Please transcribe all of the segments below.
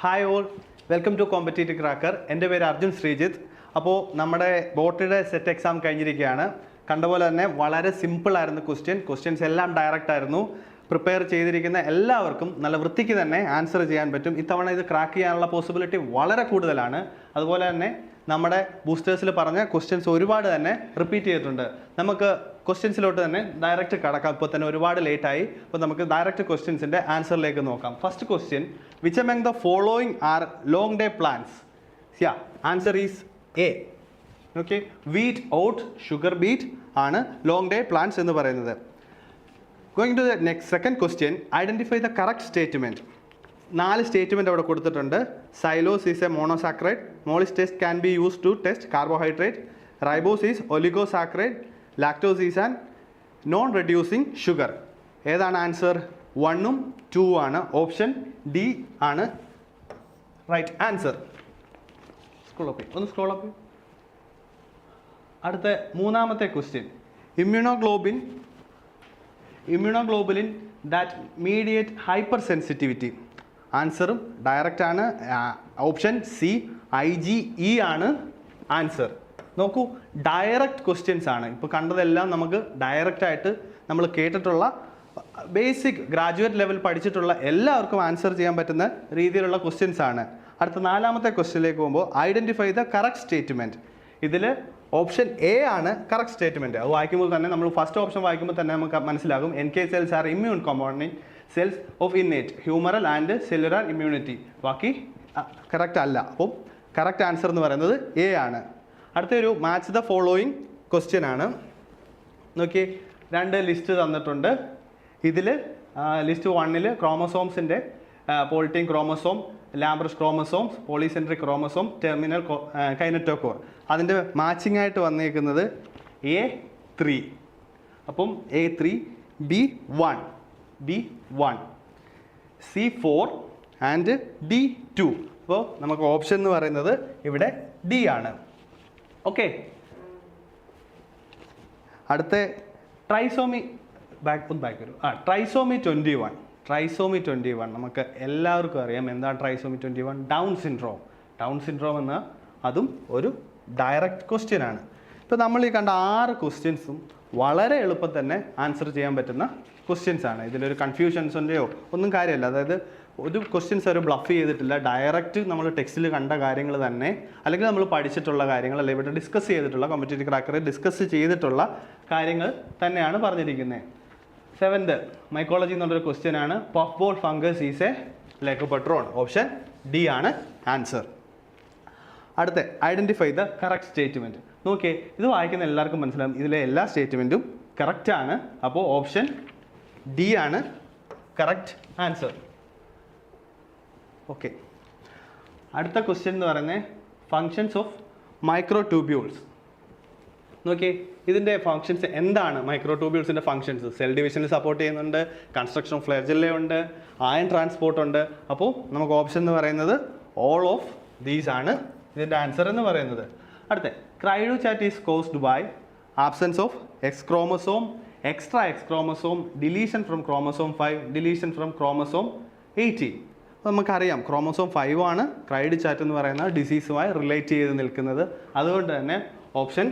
Hi all welcome to competitive cracker എന്റെ പേര് അർജുൻ ശ്രീജിത്ത്. അപ്പോൾ നമ്മുടെ ബോട്ടിയുടെ സെറ്റ് എക്സാം കഴിഞ്ഞിരിക്കുകയാണ്. കണ്ട പോലെ തന്നെ വളരെ സിമ്പിളായിരുന്നു ക്വസ്റ്റ്യൻ ക്വസ്റ്റ്യൻസ് എല്ലാം ഡയറക്റ്റ് ആയിരുന്നു. പ്രിപ്പയർ ചെയ്തിരിക്കുന്ന എല്ലാവർക്കും നല്ല വൃത്തിക്ക് തന്നെ ആൻസർ ചെയ്യാൻ പറ്റും. ഇത്തവണ ഇത് ക്രാക്ക് ചെയ്യാനുള്ള പോസിബിലിറ്റി വളരെ കൂടുതലാണ്. അതുപോലെ തന്നെ നമ്മുടെ ബൂസ്റ്റേഴ്സിൽ പറഞ്ഞ ക്വസ്റ്റ്യൻസ് ഒരുപാട് തന്നെ റിപ്പീറ്റ് ചെയ്തിട്ടുണ്ട്. നമുക്ക് ക്വസ്റ്റ്യൻസിലോട്ട് തന്നെ ഡയറക്റ്റ് കടക്കാം. ഇപ്പോൾ തന്നെ ഒരുപാട് ലേറ്റായി അപ്പോൾ നമുക്ക് ഡയറക്റ്റ് ക്വസ്റ്റ്യൻസിന്റെ ആൻസറിലേക്ക് നോക്കാം. First question which among the following are long day plants yeah answer is A okay wheat oat sugar beet ആണ് ലോങ് ഡേ പ്ലാൻസ് എന്ന് പറയുന്നത്. Going to the next second question identify the correct statement നാല് statement അവിടെ കൊടുത്തിട്ടുണ്ട്. Xylose is a monosaccharide Molisch test can be use to test carbohydrate ribose is oligosaccharide lactose is and non reducing sugar ഏതാണ് answer വണ്ണും two ആണ്. Option D ആണ് right answer scroll up ഒന്ന് scroll up അടുത്ത മൂന്നാമത്തെ question immunoglobin immunoglobulin that mediate hypersensitivity ആൻസറും direct ആണ്. Option C I G E ആണ് answer നോക്കൂ ഡയറക്റ്റ് ക്വസ്റ്റ്യൻസ് ആണ്. ഇപ്പോൾ കണ്ടതെല്ലാം നമുക്ക് ഡയറക്റ്റായിട്ട് നമ്മൾ കേട്ടിട്ടുള്ള ബേസിക് ഗ്രാജുവേറ്റ് ലെവൽ പഠിച്ചിട്ടുള്ള എല്ലാവർക്കും ആൻസർ ചെയ്യാൻ പറ്റുന്ന രീതിയിലുള്ള ക്വസ്റ്റ്യൻസ് ആണ്. അടുത്ത നാലാമത്തെ ക്വസ്റ്റ്യനിലേക്ക് പോകുമ്പോൾ ഐഡന്റിഫൈ ദ കറക്റ്റ് സ്റ്റേറ്റ്മെന്റ് ഇതിൽ ഓപ്ഷൻ എ ആണ് കറക്റ്റ് സ്റ്റേറ്റ്മെന്റ് അത് വായിക്കുമ്പോൾ തന്നെ നമ്മൾ ഫസ്റ്റ് ഓപ്ഷൻ വായിക്കുമ്പോൾ തന്നെ നമുക്ക് മനസ്സിലാകും. N K cells are immune component cells of innate humoral and cellular immunity ബാക്കി കറക്റ്റ് അല്ല. അപ്പം കറക്റ്റ് ആൻസർ എന്ന് പറയുന്നത് എ ആണ്. അടുത്തൊരു മാച്ച് ദ ഫോളോയിങ് ക്വസ്റ്റ്യൻ ആണ്. നോക്കി രണ്ട് ലിസ്റ്റ് തന്നിട്ടുണ്ട്. ഇതിൽ ലിസ്റ്റ് വണ്ണിൽ ക്രോമസോംസിന്റെ polytene chromosome lampbrush chromosomes polycentric chromosome terminal kinetochore അതിന്റെ മാച്ചിങ് ആയിട്ട് വന്നേക്കുന്നത് എ ത്രീ അപ്പം A three B one B one C four and D two അപ്പോൾ നമുക്ക് ഓപ്ഷൻ എന്ന് പറയുന്നത് ഇവിടെ ഡി ആണ്. ഓക്കെ അടുത്ത ട്രൈസോമി ബാക്ക് ഒന്ന് ബാക്ക് വരും. ആ trisomy twenty one trisomy twenty one നമുക്ക് എല്ലാവർക്കും അറിയാം എന്താണ് trisomy twenty one Down syndrome Down syndrome എന്ന അതും ഒരു ഡയറക്റ്റ് ക്വസ്റ്റ്യൻ ആണ്. ഇപ്പോൾ നമ്മൾ ഈ കണ്ട ആറ് ക്വസ്റ്റ്യൻസും വളരെ എളുപ്പം തന്നെ ആൻസർ ചെയ്യാൻ പറ്റുന്ന ക്വസ്റ്റ്യൻസ് ആണ്. ഇതിലൊരു കൺഫ്യൂഷൻസിന്റെയോ ഒന്നും കാര്യമല്ല. അതായത് ഒരു ക്വസ്റ്റ്യൻസ് ഒരു ബ്ലഫ് ചെയ്തിട്ടില്ല. ഡയറക്റ്റ് നമ്മൾ ടെക്സ്റ്റിൽ കണ്ട കാര്യങ്ങൾ തന്നെ അല്ലെങ്കിൽ നമ്മൾ പഠിച്ചിട്ടുള്ള കാര്യങ്ങൾ അല്ലെങ്കിൽ ഇവിടെ ഡിസ്കസ് ചെയ്തിട്ടുള്ള കോമ്പറ്റേറ്റീവ് ക്രാക്കറിൽ ഡിസ്കസ് ചെയ്തിട്ടുള്ള കാര്യങ്ങൾ തന്നെയാണ് പറഞ്ഞിരിക്കുന്നത് സെവൻത് മൈക്കോളജി എന്നുള്ളൊരു ക്വസ്റ്റ്യൻ ആണ്. Puff ball fungus is a Lycoperdon option D ആണ് ആൻസർ അടുത്ത ഐഡന്റിഫൈ ദ കറക്റ്റ് സ്റ്റേറ്റ്മെന്റ് നോക്കിയേ ഇത് വായിക്കുന്ന എല്ലാവർക്കും മനസ്സിലാവും. ഇതിലെ എല്ലാ സ്റ്റേറ്റ്മെന്റും കറക്റ്റ് ആണ്. അപ്പോൾ ഓപ്ഷൻ ഡി ആണ് കറക്റ്റ് ആൻസർ ഓക്കെ അടുത്ത ക്വസ്റ്റ്യൻ എന്ന് പറയുന്നത് ഫങ്ഷൻസ് ഓഫ് മൈക്രോ ട്യൂബ്യൂൾസ് നോക്കിയേ ഇതിന്റെ ഫങ്ഷൻസ് എന്താണ്? മൈക്രോ ട്യൂബ്യൂൾസിന്റെ ഫങ്ഷൻസ് സെൽ ഡിവിഷനിൽ സപ്പോർട്ട് ചെയ്യുന്നുണ്ട് കൺസ്ട്രക്ഷൻ ഓഫ് ഫ്ലെർജില്ല ഉണ്ട് അയൺ ട്രാൻസ്പോർട്ട് ഉണ്ട്. അപ്പോൾ നമുക്ക് ഓപ്ഷൻ എന്ന് പറയുന്നത് ഓൾ ഓഫ് ദീസ് ആണ് ഇതിന്റെ ആൻസർ എന്ന് പറയുന്നത്. അടുത്ത cri du chat is caused by absence of X chromosome extra X chromosome deletion from chromosome five deletion from chromosome eighteen അപ്പോൾ നമുക്കറിയാം ക്രോമസോം ഫൈവ് ആണ് ക്രൈഡ് ചാറ്റ് എന്ന് പറയുന്ന ഡിസീസുമായി റിലേറ്റ് ചെയ്ത് നിൽക്കുന്നത്. അതുകൊണ്ട് തന്നെ ഓപ്ഷൻ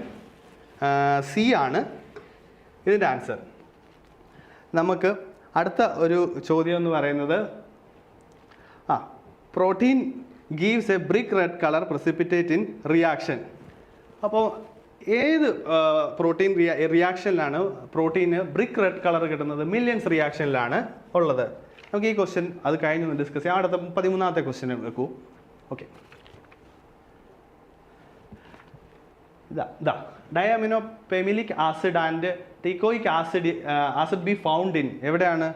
സി ആണ് ഇതിന്റെ ആൻസർ. നമുക്ക് അടുത്ത ഒരു ചോദ്യം എന്ന് പറയുന്നത് ആ protein gives a brick red colour precipitate in reaction അപ്പോൾ ഏത് പ്രോട്ടീൻ റിയാ റിയാക്ഷനിലാണ് പ്രോട്ടീന് ബ്രിക്ക് റെഡ് കളർ കിട്ടുന്നത്? മില്യൻസ് റിയാക്ഷനിലാണ് ഉള്ളത്. നമുക്ക് ഈ ക്വസ്റ്റ്യൻ അത് കഴിഞ്ഞ് ഡിസ്കസ് ചെയ്യാം. അടുത്ത പതിമൂന്നാമത്തെ ക്വസ്റ്റ്യൻ വെക്കൂ. ഓക്കെ ഇതാ ഇതാ. Diamino pimelic acid and teichoic acid acid be found in എവിടെയാണ്?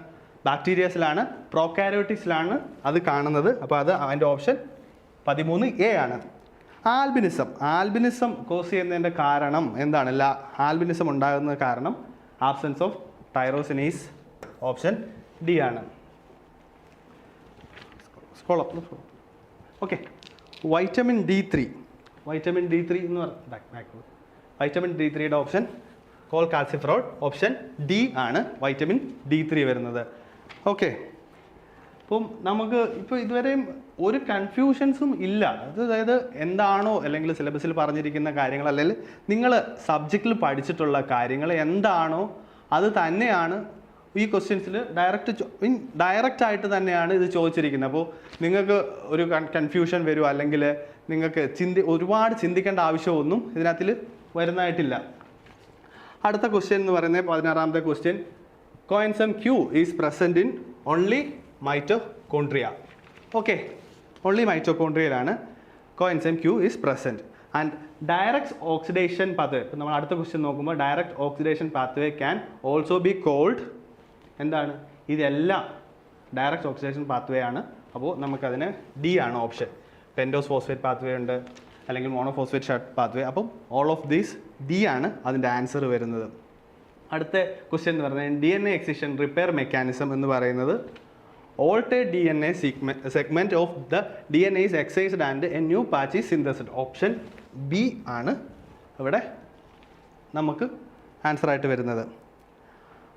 ബാക്ടീരിയസിലാണ് പ്രോക്കാരോട്ടിക്സിലാണ് അത് കാണുന്നത്. അപ്പോൾ അത് അതിന്റെ ഓപ്ഷൻ പതിമൂന്ന് എ ആണ്. ആൽബിനിസം ആൽബിനിസം കോസ് ചെയ്യുന്നതിന്റെ കാരണം എന്താണ്? ലാ ആൽബിനിസം ഉണ്ടാകുന്ന കാരണം absence of tyrosinase option D ആണ്. Scroll okay vitamin D three vitamin D three എന്ന് പറഞ്ഞു വൈറ്റമിൻ ഡി ത്രീയുടെ option cholecalciferol option D ആണ് വൈറ്റമിൻ ഡി ത്രീ വരുന്നത്. ഓക്കെ അപ്പം നമുക്ക് ഇപ്പോൾ ഇതുവരെയും ഒരു കൺഫ്യൂഷൻസും ഇല്ല. അത് അതായത് എന്താണോ അല്ലെങ്കിൽ സിലബസിൽ പറഞ്ഞിരിക്കുന്ന കാര്യങ്ങൾ അല്ലെങ്കിൽ നിങ്ങൾ സബ്ജക്റ്റിൽ പഠിച്ചിട്ടുള്ള കാര്യങ്ങൾ എന്താണോ അത് തന്നെയാണ് ഈ ക്വസ്റ്റ്യൻസിൽ ഡയറക്റ്റ് മീൻ ഡയറക്റ്റ് ആയിട്ട് തന്നെയാണ് ഇത് ചോദിച്ചിരിക്കുന്നത്. അപ്പോൾ നിങ്ങൾക്ക് ഒരു കൺഫ്യൂഷൻ വരും അല്ലെങ്കിൽ നിങ്ങൾക്ക് ചിന്തി ഒരുപാട് ചിന്തിക്കേണ്ട ആവശ്യമൊന്നും ഇതിനകത്തിൽ വരുന്നതായിട്ടില്ല. അടുത്ത ക്വസ്റ്റ്യൻ എന്ന് പറയുന്നത് പതിനാറാമത്തെ question coenzyme Q is present in only mitochondria okay only മൈറ്റോകോൺട്രിയയിലാണ് coenzyme Q is present and direct oxidation pathway നമ്മൾ അടുത്ത ക്വസ്റ്റ്യൻ നോക്കുമ്പോൾ direct oxidation pathway can also be called എന്താണ്? ഇതെല്ലാം ഡയറക്റ്റ് ഓക്സിഡേഷൻ പാത്വേ ആണ്. അപ്പോൾ നമുക്കതിന് ഡി ആണ് ഓപ്ഷൻ പെൻഡോസ് ഫോസ്ഫേറ്റ് പാത്വേ ഉണ്ട് അല്ലെങ്കിൽ മോണോഫോസ്ഫേറ്റ് ഷർട്ട് പാത്വേ അപ്പം ഓൾ ഓഫ് ദീസ് ഡി ആണ് അതിന്റെ ആൻസർ വരുന്നത്. അടുത്ത ക്വസ്റ്റ്യൻ എന്ന് പറഞ്ഞാൽ D N A excision repair mechanism എന്ന് പറയുന്നത് ഓൾട്ടേ D N A segment of the D N S excised and a new patch is synthesized option B ആണ് ഇവിടെ നമുക്ക് ആൻസറായിട്ട് വരുന്നത്.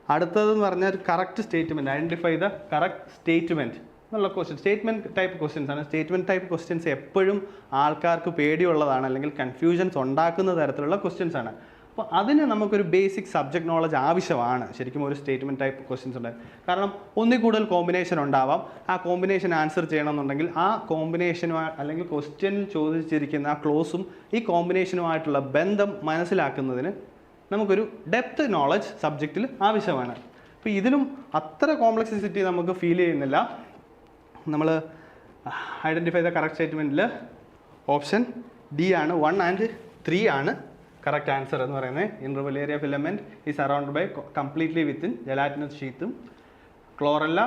അടുത്തതെന്ന് പറഞ്ഞാൽ correct statement identify the correct statement എന്നുള്ള ക്വസ്റ്റ്യൻ സ്റ്റേറ്റ്മെന്റ് ടൈപ്പ് ക്വസ്റ്റ്യൻസ് ആണ്. സ്റ്റേറ്റ്മെന്റ് ടൈപ്പ് ക്വസ്റ്റ്യൻസ് എപ്പോഴും ആൾക്കാർക്ക് പേടിയുള്ളതാണ് അല്ലെങ്കിൽ കൺഫ്യൂഷൻസ് ഉണ്ടാക്കുന്ന തരത്തിലുള്ള ക്വസ്റ്റ്യൻസ് ആണ്. അപ്പോൾ അതിന് നമുക്കൊരു ബേസിക് സബ്ജക്ട് നോളജ് ആവശ്യമാണ്. ശരിക്കും ഒരു സ്റ്റേറ്റ്മെന്റ് ടൈപ്പ് ക്വസ്റ്റ്യൻസ് ഉണ്ട്. കാരണം ഒന്നിൽ കൂടുതൽ കോമ്പിനേഷൻ ഉണ്ടാവാം. ആ കോമ്പിനേഷൻ ആൻസർ ചെയ്യണമെന്നുണ്ടെങ്കിൽ ആ കോമ്പിനേഷനുമായി അല്ലെങ്കിൽ ക്വസ്റ്റ്യനിൽ ചോദിച്ചിരിക്കുന്ന ആ ക്ലോസും ഈ കോമ്പിനേഷനുമായിട്ടുള്ള ബന്ധം മനസ്സിലാക്കുന്നതിന് നമുക്കൊരു ഡെപ്ത് നോളജ് സബ്ജക്റ്റിൽ ആവശ്യമാണ്. അപ്പോൾ ഇതിലും അത്ര കോംപ്ലക്സിറ്റി നമുക്ക് ഫീൽ ചെയ്യുന്നില്ല. നമ്മൾ ഐഡന്റിഫൈ ദ കറക്റ്റ് സ്റ്റേറ്റ്മെന്റിൽ ഓപ്ഷൻ ഡി ആണ് വൺ ആൻഡ് ത്രീ ആണ് കറക്റ്റ് ആൻസർ എന്ന് പറയുന്നത്. ഇൻട്രവലേറിയ filament is around by completely within gelatinous ഷീത്തും chlorella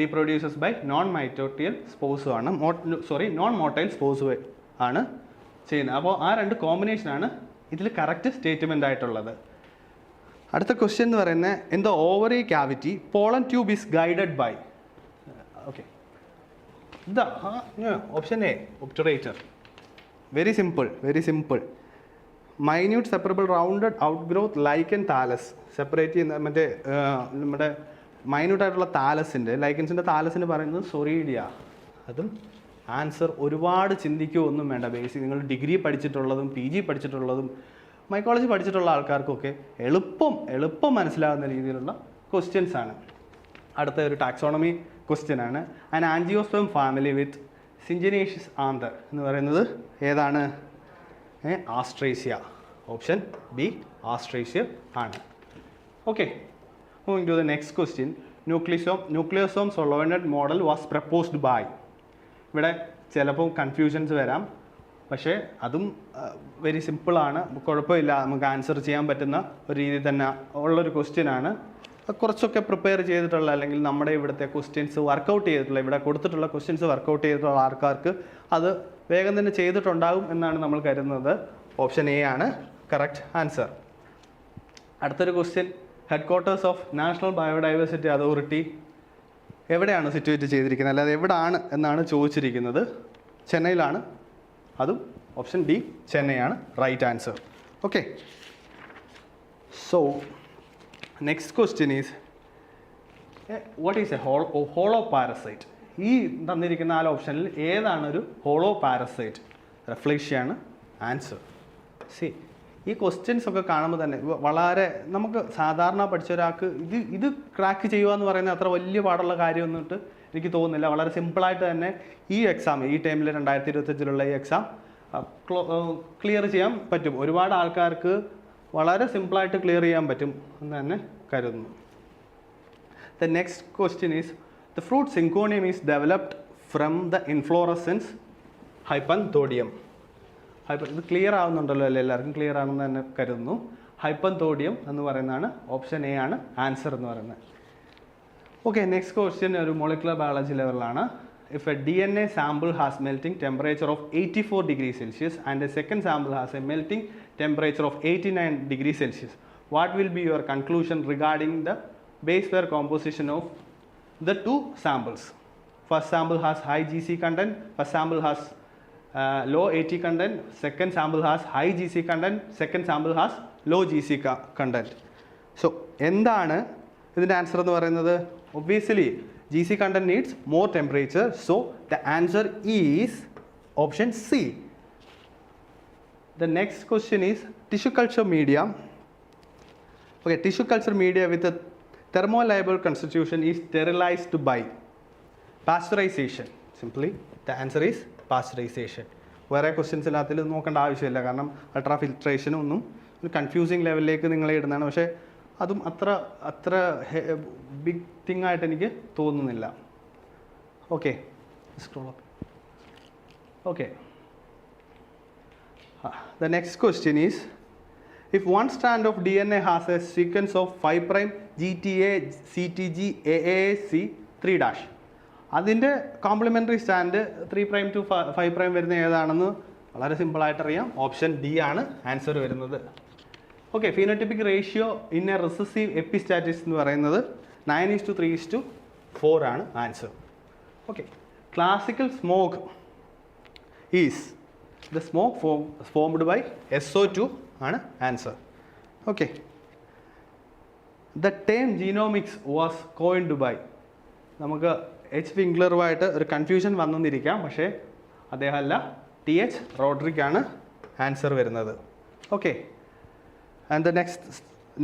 reproduces by non motile സ്പോസും ആണ്. സോറി നോൺ മോട്ടൈൽ സ്പോസ് ആണ് ചെയ്യുന്നത്. അപ്പോൾ ആ രണ്ട് കോമ്പിനേഷനാണ് ഇതിൽ കറക്റ്റ് സ്റ്റേറ്റ്മെന്റ് ആയിട്ടുള്ളത്. അടുത്ത ക്വസ്റ്റ്യൻ എന്ന് പറയുന്നത് in the ovary cavity pollen tube is guided by okay ഇതാ option A obturator very simple very simple minute separable rounded out growth lichen thallus separate ചെയ്യുന്ന മറ്റേ നമ്മുടെ മൈന്യൂട്ടായിട്ടുള്ള താലസിന്റെ ലൈക്കൻസിന്റെ താലസിന് പറയുന്നത് സൊറീഡിയ അതും ആൻസർ ഒരുപാട് ചിന്തിക്കുകയൊന്നും വേണ്ട. ബേസിക് നിങ്ങൾ ഡിഗ്രി പഠിച്ചിട്ടുള്ളതും പി ജി പഠിച്ചിട്ടുള്ളതും മൈക്കോളജി പഠിച്ചിട്ടുള്ള ആൾക്കാർക്കൊക്കെ എളുപ്പം എളുപ്പം മനസ്സിലാകുന്ന രീതിയിലുള്ള ക്വസ്റ്റ്യൻസ് ആണ്. അടുത്ത ഒരു ടാക്സോണമി ക്വസ്റ്റ്യൻ ആണ്. An angiosperm family with syngenesious anther എന്ന് പറയുന്നത് ഏതാണ്? ആസ്ട്രേഷ്യ. ഓപ്ഷൻ ബി ആസ്ട്രേഷ്യ ആണ്. Okay moving to the next question nucleosome nucleosome solenoid model was proposed by ഇവിടെ ചിലപ്പോൾ കൺഫ്യൂഷൻസ് വരാം. പക്ഷേ അതും വെരി സിമ്പിളാണ് കുഴപ്പമില്ല. നമുക്ക് ആൻസർ ചെയ്യാൻ പറ്റുന്ന ഒരു രീതി തന്നെ ഉള്ളൊരു ക്വസ്റ്റ്യനാണ് കുറച്ചൊക്കെ പ്രിപ്പയർ ചെയ്തിട്ടുള്ള അല്ലെങ്കിൽ നമ്മുടെ ഇവിടുത്തെ ക്വസ്റ്റ്യൻസ് വർക്കൗട്ട് ചെയ്തിട്ടുള്ള ഇവിടെ കൊടുത്തിട്ടുള്ള ക്വസ്റ്റ്യൻസ് വർക്കൗട്ട് ചെയ്തിട്ടുള്ള ആൾക്കാർക്ക് അത് വേഗം തന്നെ ചെയ്തിട്ടുണ്ടാകും എന്നാണ് നമ്മൾ കരുതുന്നത്. ഓപ്ഷൻ എ ആണ്. കറക്റ്റ് ആൻസർ അടുത്തൊരു question headquarters of national biodiversity authority എവിടെയാണ് സിറ്റുവേറ്റ് ചെയ്തിരിക്കുന്നത്? അല്ലാതെ എവിടെയാണ് എന്നാണ് ചോദിച്ചിരിക്കുന്നത്. ചെന്നൈയിലാണ്. അതും option D ചെന്നൈയാണ്. Right answer okay so next question is what is a hole holoparasite ഈ തന്നിരിക്കുന്ന ആ ഓപ്ഷനിൽ ഏതാണ് ഒരു ഹോളോ പാരസൈറ്റ്? റെഫ്ലേഷ്യാണ് ആൻസർ സി ഈ ക്വസ്റ്റ്യൻസ് ഒക്കെ കാണുമ്പോൾ തന്നെ വളരെ നമുക്ക് സാധാരണ പഠിച്ച ഒരാൾക്ക് ഇത് ഇത് ക്രാക്ക് ചെയ്യുക എന്ന് പറയുന്നത് അത്ര വലിയ പാടുള്ള കാര്യമൊന്നിട്ട് എനിക്ക് തോന്നുന്നില്ല. വളരെ സിമ്പിളായിട്ട് തന്നെ ഈ എക്സാം ഈ ടൈമിൽ രണ്ടായിരത്തി ഇരുപത്തഞ്ചിലുള്ള ഈ എക്സാം ക്ലിയർ ചെയ്യാൻ പറ്റും. ഒരുപാട് ആൾക്കാർക്ക് വളരെ സിമ്പിളായിട്ട് ക്ലിയർ ചെയ്യാൻ പറ്റും എന്ന് തന്നെ കരുതുന്നു. The next question is the fruit syconium is developed from the inflorescence hyphen hypanthodium. ഹൈപ്പ ഇത് ക്ലിയർ ആവുന്നുണ്ടല്ലോ അല്ലേ? എല്ലാവർക്കും ക്ലിയർ ആണെന്ന് തന്നെ കരുതുന്നു. ഹൈപ്പന്തോഡിയം എന്ന് പറയുന്നതാണ് ഓപ്ഷൻ എ ആണ് ആൻസർ എന്ന് പറയുന്നത്. ഓക്കെ നെക്സ്റ്റ് ക്വസ്റ്റ്യൻ ഒരു മോളിക്കുലർ ബയോളജി ലെവലിലാണ് if a D N A sample has melting temperature of eighty four degree Celsius and a second sample has a melting temperature of eighty nine degree Celsius what will be your conclusion regarding the base pair composition of the two samples first sample has high GC content, first sample has uh, low AT content, second sample has high GC content, second sample has low GC content. So, എന്താണ് ഇതിന്റെ answer എന്ന് പറയുന്നത് obviously GC content needs more temperature. So the answer is option C. The next question is tissue culture media. Okay, tissue culture media with a thermolabile constitution is sterilized by pasteurization. Simply, the answer is pasteurization. വേറെ questions ഇല്ലാത്തതിൽ നോക്കേണ്ട ആവശ്യമില്ല. കാരണം ultra ഫിൽട്രേഷനും ഒന്നും ഒരു confusing ലെവലിലേക്ക് നിങ്ങളെ ഇടുന്നതാണ്. പക്ഷേ അതും അത്ര അത്ര ബിഗ് തിങ് ആയിട്ട് എനിക്ക് തോന്നുന്നില്ല. Okay scroll up okay the next question is if one strand of DNA has a sequence of 5 prime GTA CTG AAC 3 dash അതിന്റെ complementary strand three prime to five prime വരുന്ന ഏതാണെന്ന് വളരെ സിമ്പിളായിട്ട് അറിയാം option D ആണ് answer വരുന്നത്. Okay phenotypic ratio in a recessive epistasis എന്ന് പറയുന്നത് nine is to three is to four ആണ് answer okay classical smog is the smog form formed by S O two ആണ് answer okay the term genomics was coined by നമുക്ക് H വിംഗ്ലറുമായിട്ട് ഒരു confusion വന്നെന്നിരിക്കാം. പക്ഷേ അദ്ദേഹമല്ല ടി എച്ച് റോഡ്രിക്കാണ് answer വരുന്നത്. Okay and the next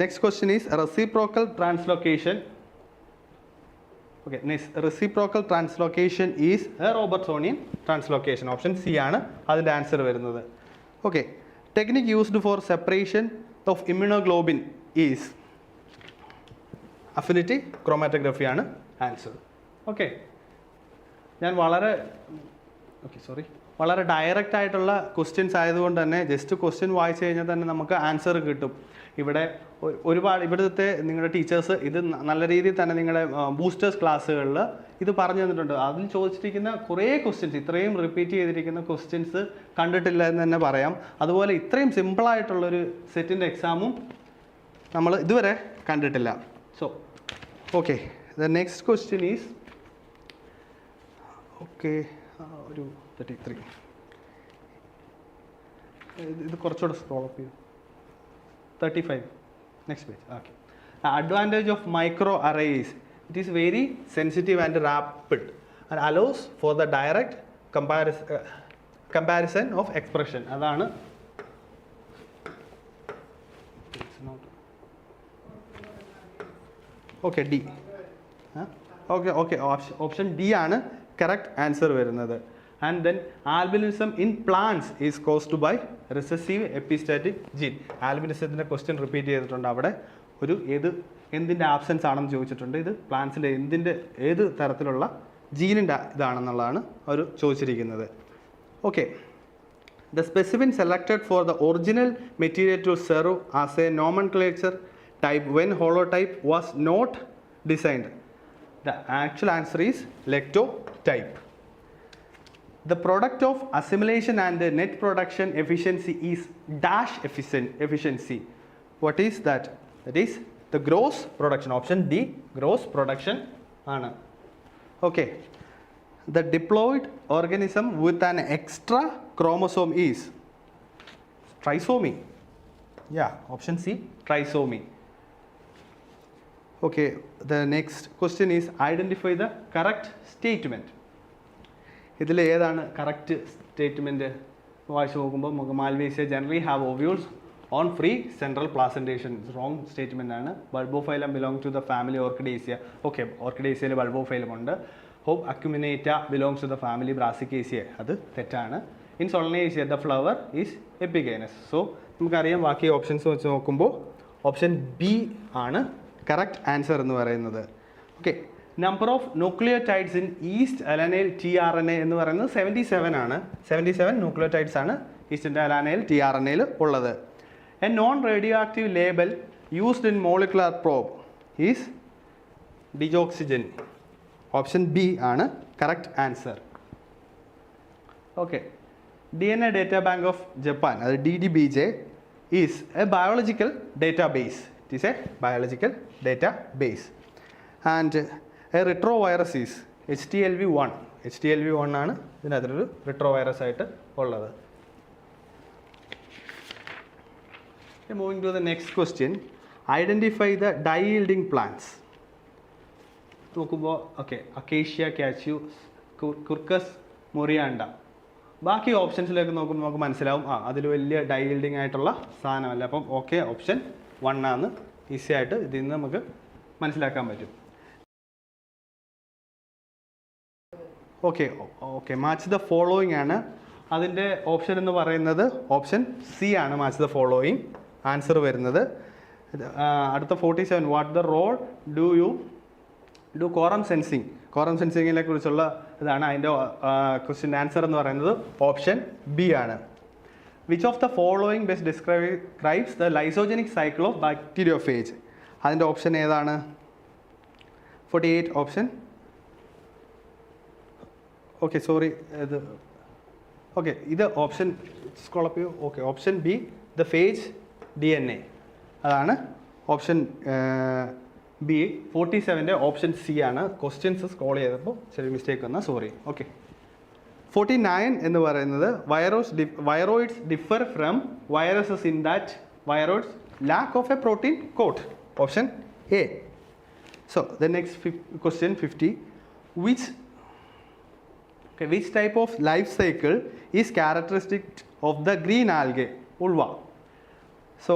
next question is reciprocal translocation okay reciprocal translocation is a Robertsonian translocation option C ആണ് അതിന്റെ ആൻസർ വരുന്നത്. Okay technique used for separation of immunoglobin is affinity ക്രോമാറ്റോഗ്രഫിയാണ് answer okay ഞാൻ വളരെ okay sorry വളരെ direct ആയിട്ടുള്ള questions ആയതുകൊണ്ട് തന്നെ just question വായിച്ചു കഴിഞ്ഞാൽ തന്നെ നമുക്ക് ആൻസർ കിട്ടും. ഇവിടെ ഒരുപാട് ഇവിടുത്തെ നിങ്ങളുടെ ടീച്ചേഴ്സ് ഇത് നല്ല രീതിയിൽ തന്നെ നിങ്ങളുടെ ബൂസ്റ്റേഴ്സ് ക്ലാസ്സുകളിൽ ഇത് പറഞ്ഞു തന്നിട്ടുണ്ട്. അതിൽ ചോദിച്ചിരിക്കുന്ന കുറേ ക്വസ്റ്റ്യൻസ് ഇത്രയും റിപ്പീറ്റ് ചെയ്തിരിക്കുന്ന ക്വസ്റ്റ്യൻസ് കണ്ടിട്ടില്ല എന്ന് തന്നെ പറയാം. അതുപോലെ ഇത്രയും സിമ്പിളായിട്ടുള്ളൊരു സെറ്റിന്റെ എക്സാമും നമ്മൾ ഇതുവരെ കണ്ടിട്ടില്ല. So okay the next question is okay. ഒരു തേർട്ടി ത്രീ ഇത് കുറച്ചുകൂടെ സ്ക്രോൾ അപ്പ് ചെയ്തു thirty five next page okay advantage of microarrays it is very sensitive and rapid and allows for the direct comparison comparison of expression അതാണ്. Okay D okay okay option D ആണ്. Correct answer വരുന്നത്. And then albinism in plants is caused by recessive epistatic gene ആൽബിനിസത്തിന്റെ question repeat ചെയ്തിട്ടുണ്ട് അവിടെ. ഒരു ഏത് എന്തിന്റെ absence ആണെന്ന് ചോദിച്ചിട്ടുണ്ട്. ഇത് പ്ലാന്റ്സിന്റെ എന്തിന്റെ ഏത് തരത്തിലുള്ള ജീനിന്റെ ഇതാണെന്നുള്ളതാണ് അവർ ചോദിച്ചിരിക്കുന്നത്. Okay the specimen The for the original material to serve as a as ക്ലേച്ചർ type when holotype was not designed. The actual answer is lectotype. The product of assimilation and the net production efficiency is dash efficient efficiency. What is that? That is the gross production. Option D, gross production. Okay. The diploid organism with an extra chromosome is trisomy. Yeah, option C, trisomy. Okay, the next question is identify the correct statement. ഇതിൽ ഏതാണ് correct statement വായിച്ചു നോക്കുമ്പോൾ നമുക്ക് Malvaceae generally have ovules on free central placentation wrong statement ആണ്. Bulbophyllum belong to the family Orchidaceae okay ഓർക്കിഡേസിയയിൽ ബൾബോഫൈലം ഉണ്ട്. Hopea acuminata belongs to the family Brassicaceae അത് തെറ്റാണ്. In Solanaceae the flower is epigynous so നമുക്കറിയാം ബാക്കി options വെച്ച് നോക്കുമ്പോൾ option B ആണ്. Correct answer എന്ന് പറയുന്നത്. Okay number of nucleotides in yeast അലാനയിൽ T R N A എന്ന് പറയുന്നത് സെവന്റി സെവൻ ആണ്. സെവന്റി സെവൻ ന്യൂക്ലിയോടൈഡ്സ് ആണ് ഈസ്റ്റിന്റെ അലാനയിൽ ടി ആർ എൻ എയിൽ ഉള്ളത്. A non radioactive label used in molecular probe is digoxigenin option B ആണ് correct answer okay D N A data bank of Japan അത് D D B J is a biological data is H T L V one H T L V one ആണ് ഇതിനകത്തൊരു retrovirus ആയിട്ട് ഉള്ളത്. Moving to the next question identify the dye yielding plants. നോക്കുമ്പോൾ okay Acacia catechu curcas Morinda ബാക്കി ഓപ്ഷൻസിലേക്ക് നോക്കുമ്പോൾ നമുക്ക് മനസ്സിലാവും ആ അതിൽ വലിയ ഡൈ ഡൈൽഡിങ് ആയിട്ടുള്ള സാധനമല്ല? അപ്പം ഓക്കെ ഓപ്ഷൻ ആണ് ഈസി ആയിട്ട് ഇതിൽ നിന്ന് നമുക്ക് മനസ്സിലാക്കാൻ പറ്റും. Okay okay match the following ആണ്. അതിന്റെ ഓപ്ഷൻ എന്ന് പറയുന്നത് ഓപ്ഷൻ സി ആണ് മാച്ച് ദ ഫോളോയിങ് ആൻസർ വരുന്നത്. അടുത്ത forty seven what the role do you do quorum sensing quorum സെൻസിങ്ങിനെ കുറിച്ചുള്ള ഇതാണ് അതിന്റെ ക്വസ്റ്റ്യൻ ആൻസർ എന്ന് പറയുന്നത് ഓപ്ഷൻ ബി ആണ്. Which of the following best describes the lysogenic cycle of bacteriophage അതിന്റെ ഓപ്ഷൻ ഏതാണ്? Forty eight option okay sorry ഇത് okay ഇത് option സ്കോളപ്പിയോ okay option B the phage D N A അതാണ് option B forty സെവന്റെ option C ആണ്. Questions scroll ചെയ്തപ്പോൾ ചെറിയ mistake വന്നാൽ സോറി ഓക്കെ ഫോർട്ടി നയൻ എന്ന് പറയുന്നത് വൈറോസ് D viroids differ from viruses in that viroids lack of a protein coat option A so the next question fifty which which type of life cycle is characteristic of the green algae Ulva so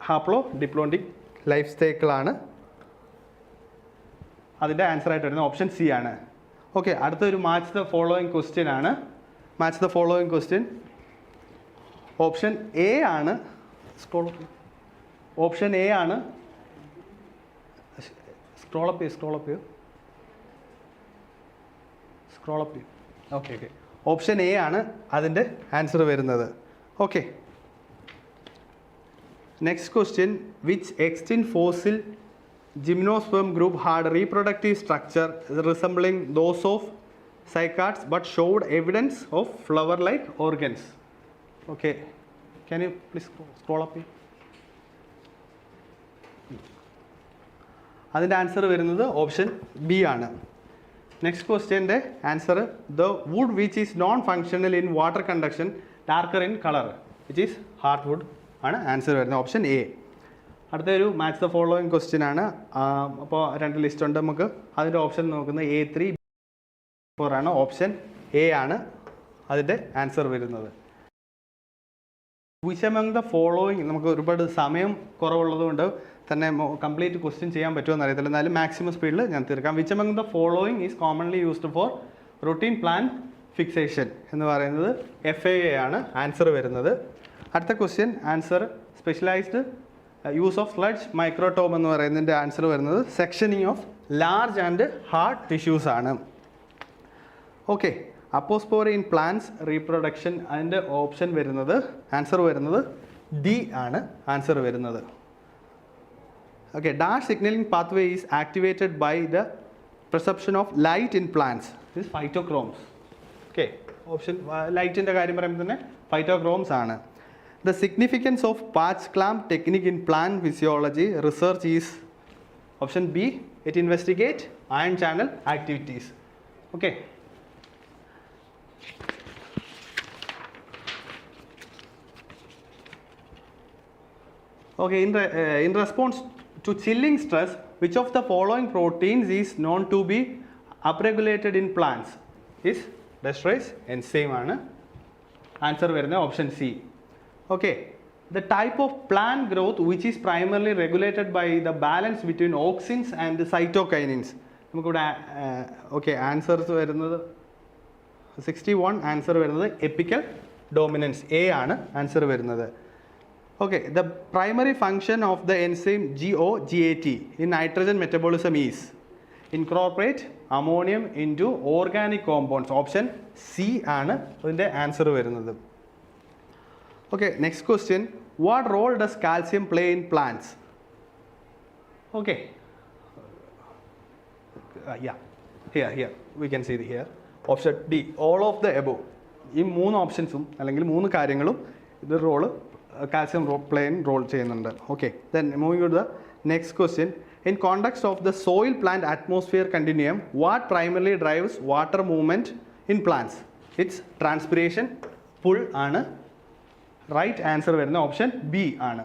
haplodiplontic life സൈക്കിളാണ് അതിന്റെ answer ആയിട്ട് വരുന്നത് option C ആണ്. Okay അടുത്തൊരു match the following question ആണ്. Match the following question option A ആണ്. Option A ആണ്. Scroll up ചെയ്യൂ സ്ക്രോളപ്പ് ചെയ്യൂ സ്ക്രോളപ്പ് ചെയ്യും ഓക്കെ ഓക്കെ ഓപ്ഷൻ എ ആണ് അതിന്റെ ആൻസർ വരുന്നത്. Okay next question which extinct fossil gymnosperm group had reproductive structure resembling those of cycads but showed evidence of flower like organs okay can you please scroll up അതിന്റെ answer വരുന്നത് option B ആണ്. Next ക്വസ്റ്റ്യന്റെ answer the wood which is non functional in water conduction darker in colour which is hardwood ആണ് answer വരുന്നത് option A അടുത്ത ഒരു match the following question ആണ് അപ്പോൾ രണ്ട് ലിസ്റ്റ് ഉണ്ട് നമുക്ക്. അതിന്റെ ഓപ്ഷൻ നോക്കുന്നത് എ ത്രീ ഫോർ ആണ്. ഓപ്ഷൻ എ ആണ് അതിന്റെ ആൻസർ വരുന്നത്. വിച്ച് among ദ ഫോളോയിങ് നമുക്ക് ഒരുപാട് സമയം കുറവുള്ളതുകൊണ്ട് തന്നെ കംപ്ലീറ്റ് ക്വസ്റ്റ്യൻ ചെയ്യാൻ പറ്റുമോ അറിയത്തില്ല എന്നാലും മാക്സിമം സ്പീഡിൽ ഞാൻ തീർക്കാം. Which among the following is commonly used for routine plant fixation എന്ന് പറയുന്നത് എഫ് എ ആണ് ആൻസർ വരുന്നത്. അടുത്ത question answer specialised use of sledge microtome എന്ന് പറയുന്നതിന്റെ ആൻസർ വരുന്നത് sectioning of large and hard tissues ആണ്. Okay apospory in plants reproduction അതിന്റെ ഓപ്ഷൻ വരുന്നത് ആൻസർ വരുന്നത് ഡി ആണ് ആൻസർ വരുന്നത്. Okay dash signalling pathway is activated by the perception of light in plants is phytochromes okay option ലൈറ്റിന്റെ കാര്യം പറയുമ്പോൾ തന്നെ ഫൈറ്റോക്രോംസ് ആണ്. The significance of patch clamp technique in plant physiology research is option B it investigate ion channel activities okay Okay, in, re- uh, in response to chilling stress, which of the following proteins is known to be upregulated in plants? Is destrase enzyme ആണ് answer വരുന്ന option C okay the type of plant growth which is primarily regulated by the balance between auxins and cytokinins. നമുക്കിവിടെ okay answers വരുന്നത് sixty one answer വരുന്നത് apical dominance A ആണ് answer വരുന്നത്. Okay the primary function of the enzyme G O G A T in nitrogen metabolism is incorporate ammonium in to organic compounds option C ആണ് അതിന്റെ answer വരുന്നത്. Okay next question what role does calcium play in plants okay here here we can see the here option D all of the above ഈ മൂന്ന് ഓപ്ഷൻസും അല്ലെങ്കിൽ മൂന്ന് കാര്യങ്ങളും ഇത് റോൾ കാൽസ്യം റോ ഇൻ റോൾ ചെയ്യുന്നുണ്ട്. Okay then moving to the next question in context of the soil plant atmosphere continuum what primarily drives water movement in plants it's transpiration pull ആണ് റൈറ്റ് ആൻസർ വരുന്ന option B ആണ്.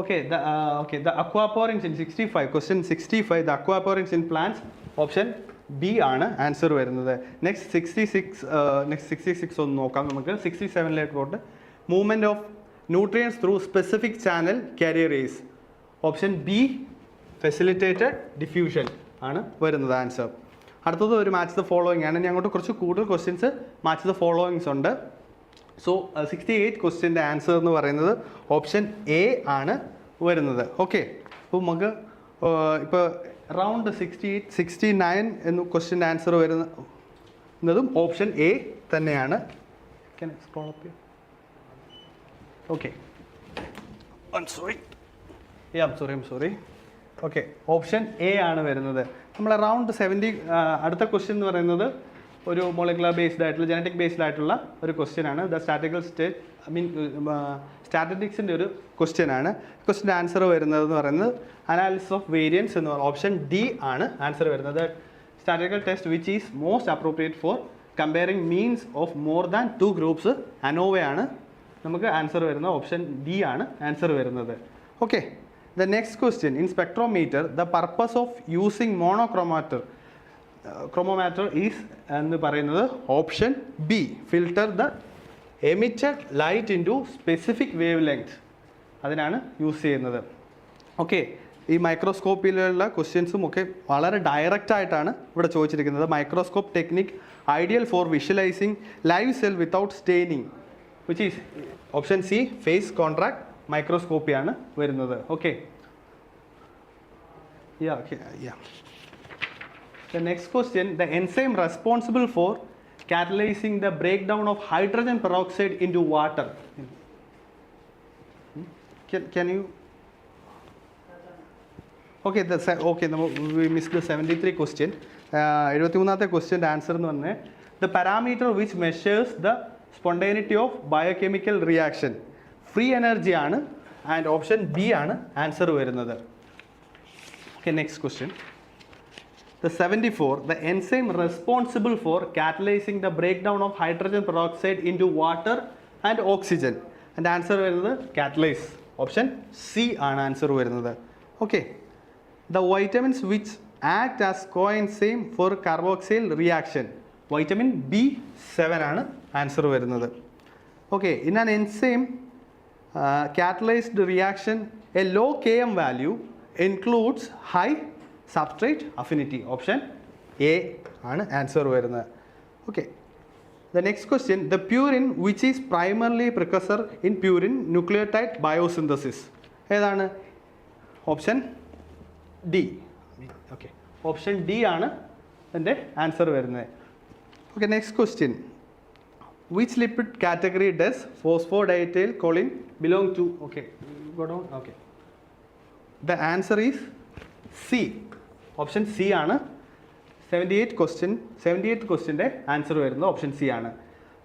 Okay, the uh, okay the aquaporins in 65 question 65 the aquaporins in plants option B ആണ് answer വരുന്നത്. Next sixty six next sixty six ഒന്ന് നോക്കാം നമുക്ക്. Sixty സെവനിലേക്ക് pot. Movement of nutrients through specific channel carriers option B facilitated diffusion ആണ് വരുന്നത് answer അടുത്തത് ഒരു മാച്ച് ദ ഫോളോയിങ് ആണ്. ഇനി അങ്ങോട്ട് കുറച്ച് കൂടുതൽ ക്വസ്റ്റ്യൻസ് മാച്ച് ദ ഫോളോയിങ്സ് ഉണ്ട്. സോ സിക്സ്റ്റി എയ്റ്റ് ക്വസ്റ്റ്യന്റെ ആൻസർ എന്ന് പറയുന്നത് ഓപ്ഷൻ എ ആണ് വരുന്നത്. ഓക്കെ അപ്പോൾ നമുക്ക് ഇപ്പോൾ round sixty eight sixty nine എന്ന് ക്വസ്റ്റ്യന്റെ ആൻസർ വരുന്നതും ഓപ്ഷൻ എ തന്നെയാണ്. Scroll up okay sorry I'm sorry I'm sorry okay option A ആണ് വരുന്നത്. നമ്മൾ അറൗണ്ട് സെവന്റി അടുത്ത ക്വസ്റ്റ്യൻ എന്ന് പറയുന്നത് ഒരു മോളിക്കുലർ ബേസ്ഡ് ആയിട്ടുള്ള ജനറ്റിക് ബേസ്ഡ് ആയിട്ടുള്ള ഒരു ക്വസ്റ്റ്യൻ ആണ്. The statical state I mean സ്റ്റാറ്റിസ്റ്റിക്സിന്റെ ഒരു ക്വസ്റ്റ്യൻ ആണ്. ക്വസ്റ്റ്യൻ ആൻസർ വരുന്നത് എന്ന് പറയുന്നത് അനാലിസിസ് ഓഫ് വേരിയൻസ് എന്ന് പറയുന്നത് ഓപ്ഷൻ ഡി ആണ് ആൻസർ വരുന്നത്. Statical test which is most appropriate for comparing means of more than two groups അനോവയാണ് നമുക്ക് ആൻസർ വരുന്ന ഓപ്ഷൻ ഡി ആണ് ആൻസർ വരുന്നത്. Okay the next question in spectrometer the purpose of using monochromator chromomator is എന്ന് പറയുന്നത് option B filter the emitted light in to specific wavelength അതിനാണ് use ചെയ്യുന്നത്. Okay ഈ മൈക്രോസ്കോപ്പിലുള്ള ക്വസ്റ്റ്യൻസും ഒക്കെ വളരെ ഡയറക്റ്റ് ആയിട്ടാണ് ഇവിടെ ചോദിച്ചിരിക്കുന്നത്. Microscope technique ideal for visualizing live cell without staining which is option C phase contrast microscopy ആണ് വരുന്നത് okay the next question the enzyme responsible for catalyzing the break down of hydrogen peroxide in to water can you okay the okay we miss the seventy three question എഴുപത്തിമൂന്നാമത്തെ ക്വസ്റ്റ്യന്റെ answer എന്ന് പറഞ്ഞാൽ the parameter which measures the spontaneity of biochemical reaction free energy ആണ് and option B ആണ് answer വരുന്നത്. Okay next question the seventy four The 74, responsible for responsible the break down of hydrogen hydrogen in to water and oxygen and answer വരുന്നത് catalase option C ആണ് answer വരുന്നത്. Okay the vitamins which act as coenzyme for carboxyl reaction vitamin B seven ആണ് answer വരുന്നത്. Okay in an enzyme catalyzed reaction a low km value includes high substrate affinity option a ആണ് answer വരുന്നത്. Okay the next question the purine which is primarily precursor in purine nucleotide biosynthesis ഏതാണ്? Option D okay option D ആണ് എന്റെ answer വരുന്നത്. Okay next question which lipid category does phosphodiethyl choline belong to okay go down okay the answer is c option c ആണ് seventy eight question seventy eight ക്വസ്റ്റ്യന്റെ answer വരുന്നത് option C ആണ്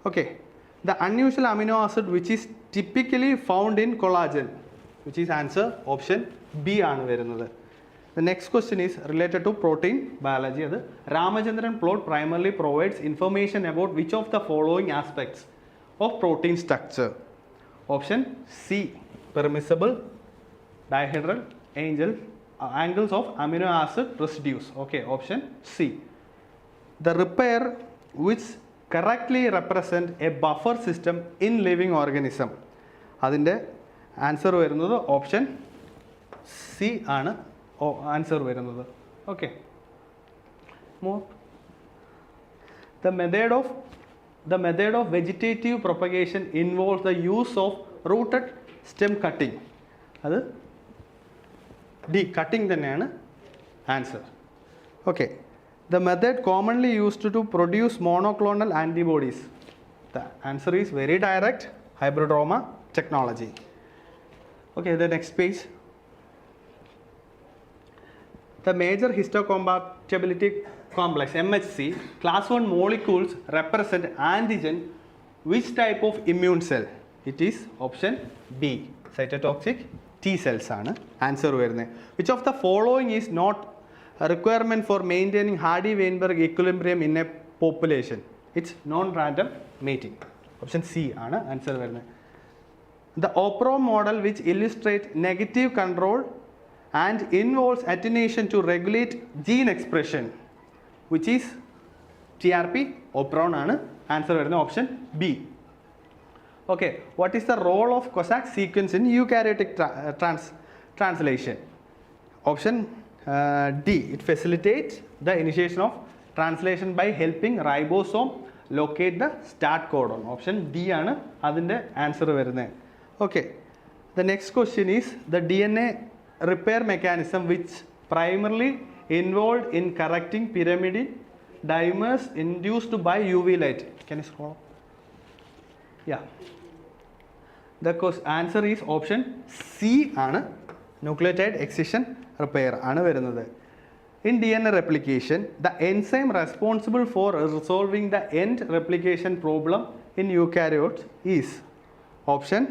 okay the unusual amino acid which is typically found in collagen which is answer option B ആണ് വരുന്നത് The next question is related to protein biology. അത് Ramachandran plot primarily provides information about which of the following aspects of protein structure. Option C. Permissible dihedral angel angles of amino acid residues. Okay option C. The repair which correctly represent a buffer system in living organism. അതിന്റെ answer വരുന്നത് option C ആണ്. Answer വരുന്നത്. Okay. The method of the method of vegetative propagation involve the use of rooted stem cutting അത് D cutting തന്നെയാണ് answer okay the method commonly used to produce monoclonal antibodies the answer is very direct hybridoma technology Okay, the next page. The major histocompatibility complex MHC class 1 molecules represent antigen which type of immune cell? It is option B cytotoxic T cells ആണ് answer വരുന്നത് which of the following is not requirement for maintaining Hardy Weinberg equilibrium in a population it's non random meeting option C ആണ് answer വരുന്നത് The OPRO model which illustrate negative control and involves attenuation to regulate Gene is T R P operon ആണ് answer വരുന്ന option B okay what is the role of Kozak sequence in eukaryotic trans translation option D it facilitate the initiation of translation by helping ribosome locate the start codon option D ആണ് അതിന്റെ answer വരുന്നത് okay the next question is the D N A repair mechanism which primarily involve in correcting pyrimidine dimers induced by U V light can you scroll yeah the answer is option C ആണ് nucleotide excision repair ആണ് വരുന്നത്. In D N A replication the enzyme responsible for resolving the end replication problem in you eukaryotes is option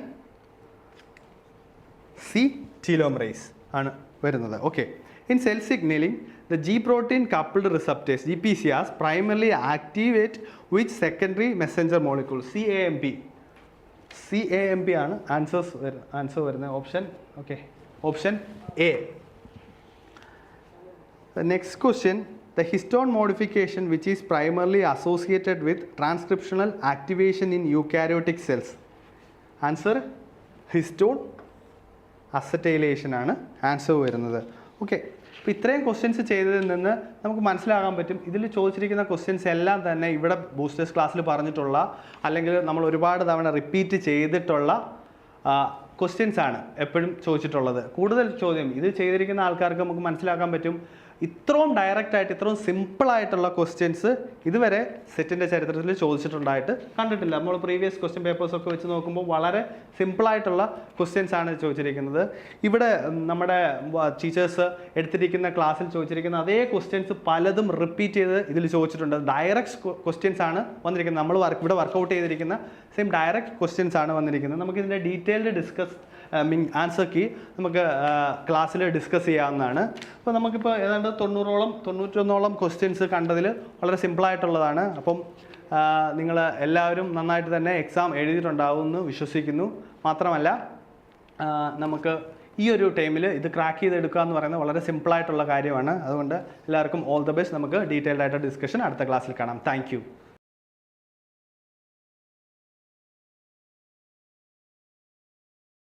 C telomerase ആണ് വരുന്നത്. Okay P C Rs primarily activate which secondary messenger molecule C A M P C A M P ആണ് answers answer വരുന്നത്. Option okay option A next question the histone modification which is primarily associated with transcriptional activation in eukaryotic cells answer histone acetylation ആണ് answer വരുന്നത്. Okay അപ്പോൾ ഇത്രയും questions ചെയ്തതിൽ നിന്ന് നമുക്ക് മനസ്സിലാകാൻ പറ്റും. ഇതിൽ ചോദിച്ചിരിക്കുന്ന ക്വസ്റ്റ്യൻസ് എല്ലാം തന്നെ ഇവിടെ ബൂസ്റ്റേഴ്സ് ക്ലാസ്സിൽ പറഞ്ഞിട്ടുള്ള അല്ലെങ്കിൽ നമ്മൾ ഒരുപാട് തവണ റിപ്പീറ്റ് ചെയ്തിട്ടുള്ള ക്വസ്റ്റ്യൻസ് ആണ് എപ്പോഴും ചോദിച്ചിട്ടുള്ളത്. കൂടുതൽ ചോദ്യം ഇത് ചെയ്തിരിക്കുന്ന ആൾക്കാർക്ക് നമുക്ക് മനസ്സിലാക്കാൻ പറ്റും. ഇത്രയും ഡയറക്റ്റ് ആയിട്ട് ഇത്രയും സിമ്പിൾ ആയിട്ടുള്ള ക്വസ്റ്റ്യൻസ് ഇതുവരെ സെറ്റിന്റെ ചരിത്രത്തിൽ ചോദിച്ചിട്ടുണ്ടായിട്ട് കണ്ടിട്ടില്ല. നമ്മൾ പ്രീവിയസ് ക്വസ്റ്റ്യൻ പേപ്പേഴ്സ് ഒക്കെ വെച്ച് നോക്കുമ്പോൾ വളരെ സിമ്പിൾ ആയിട്ടുള്ള ക്വസ്റ്റ്യൻസ് ആണ് ചോദിച്ചിരിക്കുന്നത്. ഇവിടെ നമ്മുടെ ടീച്ചേഴ്സ് എടുത്തിരിക്കുന്ന ക്ലാസ്സിൽ ചോദിച്ചിരിക്കുന്ന അതേ ക്വസ്റ്റ്യൻസ് പലതും റിപ്പീറ്റ് ചെയ്ത് ഇതിൽ ചോദിച്ചിട്ടുണ്ട്. ഡയറക്റ്റ് ക്വസ്റ്റ്യൻസ് ആണ് വന്നിരിക്കുന്നത്. നമ്മൾ വർക്ക് ഇവിടെ വർക്കൗട്ട് ചെയ്തിരിക്കുന്ന സെയിം ഡയറക്റ്റ് ക്വസ്റ്റ്യൻസ് ആണ് വന്നിരിക്കുന്നത്. നമുക്ക് ഇതിന്റെ ഡീറ്റെയിൽഡ് ഡിസ്കസ് ആൻസർ കീ നമുക്ക് ക്ലാസ്സിൽ ഡിസ്കസ് ചെയ്യാവുന്നതാണ്. അപ്പോൾ നമുക്കിപ്പോൾ ഏതാണ്ട് തൊണ്ണൂറോളം തൊണ്ണൂറ്റൊന്നോളം ക്വസ്റ്റ്യൻസ് കണ്ടതിൽ വളരെ സിമ്പിളായിട്ടുള്ളതാണ് അപ്പം നിങ്ങൾ എല്ലാവരും നന്നായിട്ട് തന്നെ എക്സാം എഴുതിയിട്ടുണ്ടാവും എന്ന് വിശ്വസിക്കുന്നു. മാത്രമല്ല നമുക്ക് ഈ ഒരു ടൈമിൽ ഇത് ക്രാക്ക് ചെയ്തെടുക്കുക എന്ന് പറയുന്നത് വളരെ സിമ്പിളായിട്ടുള്ള കാര്യമാണ്. അതുകൊണ്ട് എല്ലാവർക്കും ഓൾ ദ ബെസ്റ്റ് നമുക്ക് ഡീറ്റെയിൽഡ് ആയിട്ട് ഡിസ്കഷൻ അടുത്ത ക്ലാസ്സിൽ കാണാം. താങ്ക്